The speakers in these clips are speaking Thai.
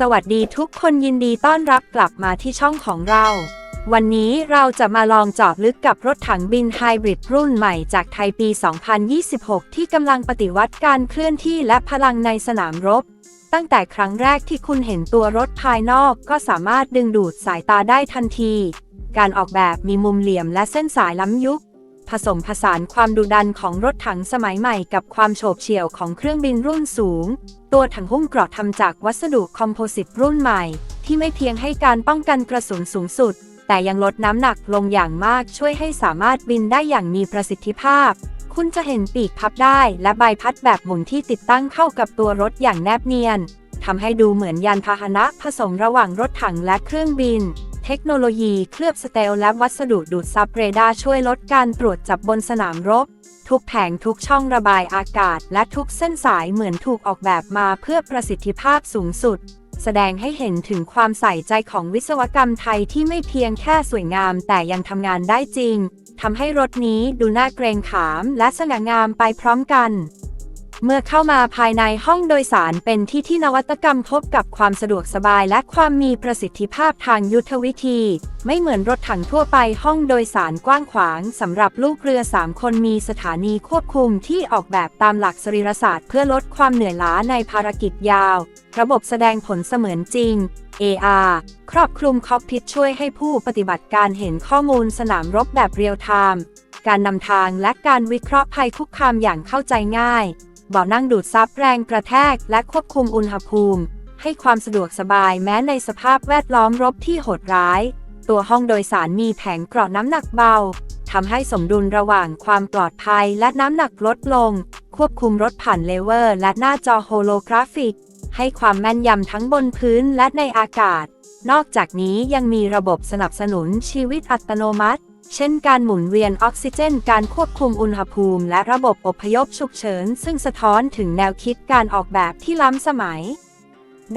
สวัสดีทุกคนยินดีต้อนรับกลับมาที่ช่องของเรา วันนี้เราจะมาลองจาะลึกกับรถถังบินไฮบริดรุ่นใหม่จากไทยปี 2026 ที่กำลังปฏิวัติการเคลื่อนที่และพลังในสนามรบ ตั้งแต่ครั้งแรกที่คุณเห็นตัวรถภายนอกก็สามารถดึงดูดสายตาได้ทันที การออกแบบมีมุมเหลี่ยมและเส้นสายล้ำยุค ผสมผสานความดุดันของรถถังสมัยใหม่กับความโฉบเฉี่ยวของเครื่องบินรุ่นสูง ตัวถังหุ้มเกราะทำจากวัสดุคอมโพสิตรุ่นใหม่ ที่ไม่เพียงให้การป้องกันกระสุนสูงสุด แต่ยังลดน้ำหนักลงอย่างมากช่วยให้สามารถบินได้อย่างมีประสิทธิภาพ คุณจะเห็นปีกพับได้และใบพัดแบบหมุนที่ติดตั้งเข้ากับตัวรถอย่างแนบเนียนทำให้ดูเหมือนยานพาหนะผสมระหว่างรถถังและเครื่องบิน เทคโนโลยีเคลือบสเตลและวัสดุดูดซับเรดาร์ช่วยลดการตรวจจับบนสนามรบ ทุกแผงทุกช่องระบายอากาศ และทุกเส้นสายเหมือนถูกออกแบบมาเพื่อประสิทธิภาพสูงสุด แสดงให้เห็นถึงความใส่ใจของวิศวกรรมไทยที่ไม่เพียงแค่สวยงามแต่ยังทำงานได้จริงทำให้รถนี้ดูน่าเกรงขามและสง่างามไปพร้อมกัน เมื่อเข้ามาภายในห้องโดยสารเป็นที่ที่นวัตกรรมพบกับความสะดวกสบายและความมีประสิทธิภาพทางยุทธวิธี ไม่เหมือนรถถังทั่วไปห้องโดยสารกว้างขวางสำหรับลูกเรือ 3 คนมีสถานีควบคุมที่ออกแบบตามหลักสรีรศาสตร์เพื่อลดความเหนื่อยล้าในภารกิจยาว ระบบแสดงผลเสมือนจริง AR ครอบคลุมคอกพิทช่วยให้ผู้ปฏิบัติการเห็นข้อมูลสนามรบแบบเรียลไทม์การนำทางและการวิเคราะห์ภัยคุกคามอย่างเข้าใจง่าย เบาะนั่งดูดซับแรงกระแทก และควบคุมอุณหภูมิ ให้ความสะดวกสบายแม้ในสภาพแวดล้อมรบที่โหดร้าย ตัวห้องโดยสารมีแผงกราะน้ำหนักเบาทำให้สมดุลระหว่างความปลอดภัยและน้ำหนักลดลง ควบคุมรถผ่านเลเวอร์ และหน้าจอโฮโลกราฟิก ให้ความแม่นยำทั้งบนพื้นและในอากาศ นอกจากนี้ยังมีระบบสนับสนุนชีวิตอัตโนมัติ เช่นการหมุนเวียนออกซิเจน การควบคุมอุณหภูมิ และระบบอพยพฉุกเฉิน ซึ่งสะท้อนถึงแนวคิดการออกแบบที่ล้ำสมัย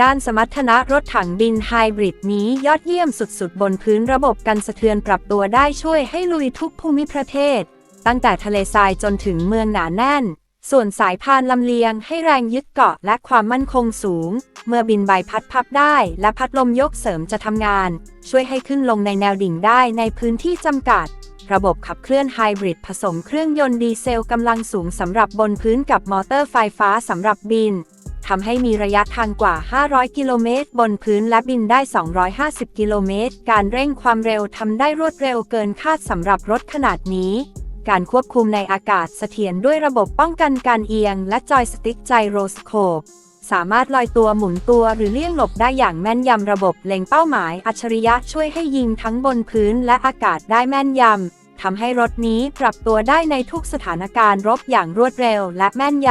ด้านสมรรถนะรถถังบินไฮบริดนี้ยอดเยี่ยมสุดๆ บนพื้นระบบกันสะเทือนปรับตัวได้ช่วยให้ลุยทุกภูมิประเทศ ตั้งแต่ทะเลทรายจนถึงเมืองหนาแน่น ส่วนสายพานลำเลียงให้แรงยึดเกาะและความมั่นคงสูง เมื่อบินใบพัดพับได้ และพัดลมยกเสริมจะทำงาน ช่วยให้ขึ้นลงในแนวดิ่งได้ในพื้นที่จำกัด ระบบขับเคลื่อนไฮบริดผสมเครื่องยนต์ดีเซลกำลังสูงสำหรับบนพื้นกับมอเตอร์ไฟฟ้าสำหรับบินทำให้มีระยะทางกว่า 500 กิโลเมตร บนพื้นและบินได้ 250 กิโลเมตร การเร่งความเร็วทำได้รวดเร็วเกินคาดสำหรับรถขนาดนี้ การควบคุมในอากาศเสถียรด้วยระบบป้องกันการเอียง และจอยสติ๊กไจโรสโคป สามารถลอยตัวหมุนตัวหรือเลี่ยงหลบได้อย่างแม่นยำระบบเล็งเป้าหมายอัจฉริยะช่วยให้ยิงทั้งบนพื้นและอากาศได้แม่นยำทำให้รถนี้ปรับตัวได้ในทุกสถานการณ์รบอย่างรวดเร็วและแม่นย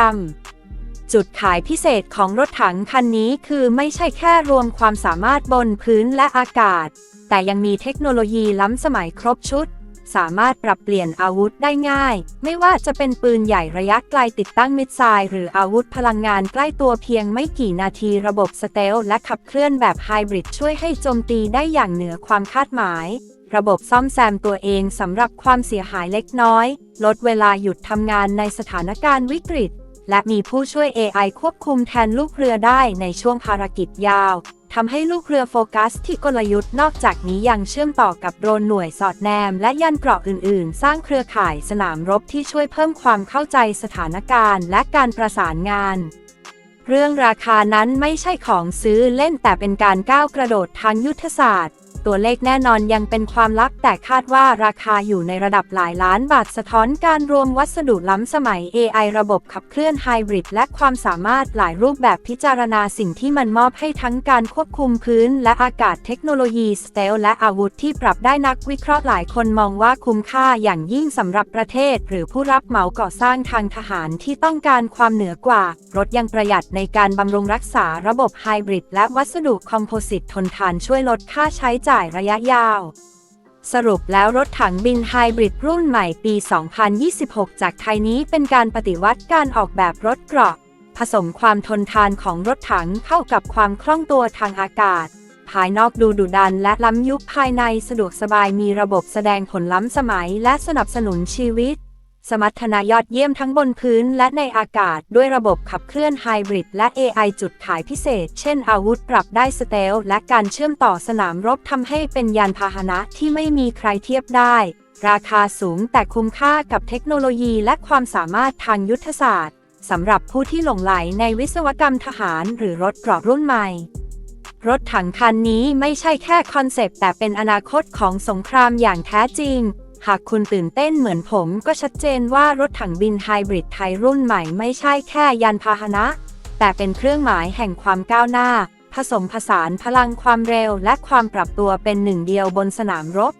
ำจุดขายพิเศษของรถถังคันนี้คือไม่ใช่แค่รวมความสามารถบนพื้นและอากาศ แต่ยังมีเทคโนโลยีล้ำสมัยครบชุด สามารถปรับเปลี่ยนอาวุธได้ง่าย ไม่ว่าจะเป็นปืนใหญ่ระยะไกลติดตั้งมิดไซล์หรืออาวุธพลังงานใกล้ตัวเพียงไม่กี่นาทีระบบสเตลและขับเคลื่อนแบบไฮบริดช่วยให้โจมตีได้อย่างเหนือความคาดหมาย ระบบซ่อมแซมตัวเองสำหรับความเสียหายเล็กน้อย ลดเวลาหยุดทำงานในสถานการณ์วิกฤต และมีผู้ช่วย AI ควบคุมแทนลูกเรือได้ในช่วงภารกิจยาวทำให้ลูกเรือโฟกัสที่กลยุทธ์นอกจากนี้ยังเชื่อมต่อกับโดรนหน่วยสอดแนม และยันเกราะอื่น ๆ สร้างเครือข่ายสนามรบที่ช่วยเพิ่มความเข้าใจสถานการณ์ และการประสานงาน เรื่องราคานั้นไม่ใช่ของซื้อเล่นแต่เป็นการก้าวกระโดดทางยุทธศาสตร์ ตัวเลขแน่นอนยังเป็นความลับ แต่คาดว่าราคาอยู่ในระดับหลายล้านบาทสะท้อนการรวมวัสดุล้ำสมัย AI ระบบขับเคลื่อนไฮบริดและความสามารถหลายรูปแบบพิจารณาสิ่งที่มันมอบให้ทั้งการควบคุมพื้น และอากาศเทคโนโลยีสเตลและอาวุธที่ปรับได้นักวิเคราะห์หลายคนมองว่าคุ้มค่าอย่างยิ่งสำหรับประเทศ หรือผู้รับเหมาก่อสร้างทางทหารที่ต้องการความเหนือกว่า รถยังประหยัดในการบำรุงรักษาระบบไฮบริดและวัสดุคอมโพสิตทนทานช่วยลดค่าใช้จ่ายระยะยาว สรุปแล้วรถถังบินไฮบริดรุ่นใหม่ปี 2026 จากไทยนี้เป็นการปฏิวัติการออกแบบรถเกราะ ผสมความทนทานของรถถังเข้ากับความคล่องตัวทางอากาศ ภายนอกดูดุดันและล้ำยุคภายในสะดวกสบายมีระบบแสดงผลล้ำสมัยและสนับสนุนชีวิต สมรรถนะยอดเยี่ยมทั้งบนพื้นและในอากาศด้วยระบบขับเคลื่อนไฮบริดและ AI จุดขายพิเศษ เช่นอาวุธปรับได้สเตลและการเชื่อมต่อสนามรบทำให้เป็นยานพาหนะที่ไม่มีใครเทียบได้ ราคาสูงแต่คุ้มค่ากับเทคโนโลยีและความสามารถทางยุทธศาสตร์สำหรับผู้ที่หลงไหลในวิศวกรรมทหารหรือรถกราะรุ่นใหม่ รถถังคันนี้ไม่ใช่แค่คอนเซปต์แต่เป็นอนาคตของสงครามอย่างแท้จริง หากคุณตื่นเต้นเหมือนผมก็ชัดเจนว่ารถถังบินไฮบริดไทยรุ่นใหม่ไม่ใช่แค่ยานพาหนะ แต่เป็นเครื่องหมายแห่งความก้าวหน้า ผสมผสานพลังความเร็วและความปรับตัวเป็นหนึ่งเดียวบนสนามรบ